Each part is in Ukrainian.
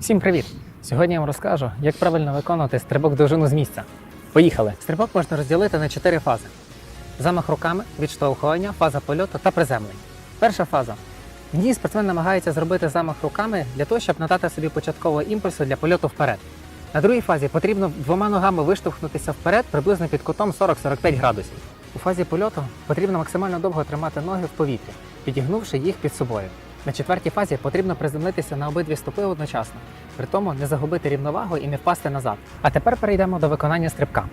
Всім привіт! Сьогодні я вам розкажу, як правильно виконувати стрибок довжину з місця. Поїхали! Стрибок можна розділити на чотири фази: замах руками, відштовхування, фаза польоту та приземлення. Перша фаза. В ній спортсмен намагається зробити замах руками для того, щоб надати собі початкового імпульсу для польоту вперед. На другій фазі потрібно двома ногами виштовхнутися вперед приблизно під кутом 40-45 градусів. У фазі польоту потрібно максимально довго тримати ноги в повітрі, підігнувши їх під собою. На четвертій фазі потрібно приземлитися на обидві стопи одночасно, при тому не загубити рівновагу і не впасти назад. А тепер перейдемо до виконання стрибка.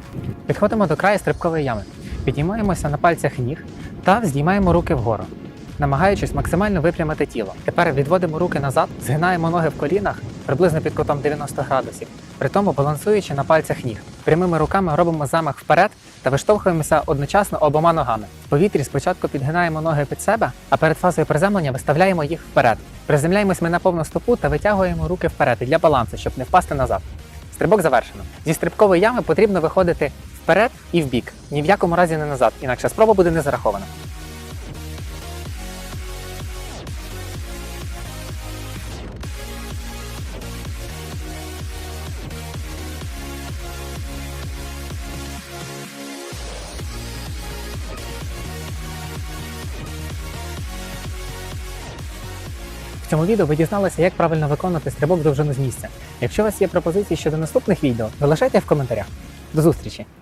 Підходимо до краю стрибкової ями, піднімаємося на пальцях ніг та здіймаємо руки вгору, намагаючись максимально випрямити тіло. Тепер відводимо руки назад, згинаємо ноги в колінах приблизно під кутом 90 градусів, при тому балансуючи на пальцях ніг. Прямими руками робимо замах вперед та виштовхуємося одночасно обома ногами. В повітрі спочатку підгинаємо ноги під себе, а перед фазою приземлення виставляємо їх вперед. Приземляємось ми на повну стопу та витягуємо руки вперед для балансу, щоб не впасти назад. Стрибок завершено. Зі стрибкової ями потрібно виходити вперед і вбік, ні в якому разі не назад, інакше спроба буде не зарахована. В цьому відео ви дізналися, як правильно виконати стрибок довжину з місця. Якщо у вас є пропозиції щодо наступних відео, залишайте в коментарях. До зустрічі!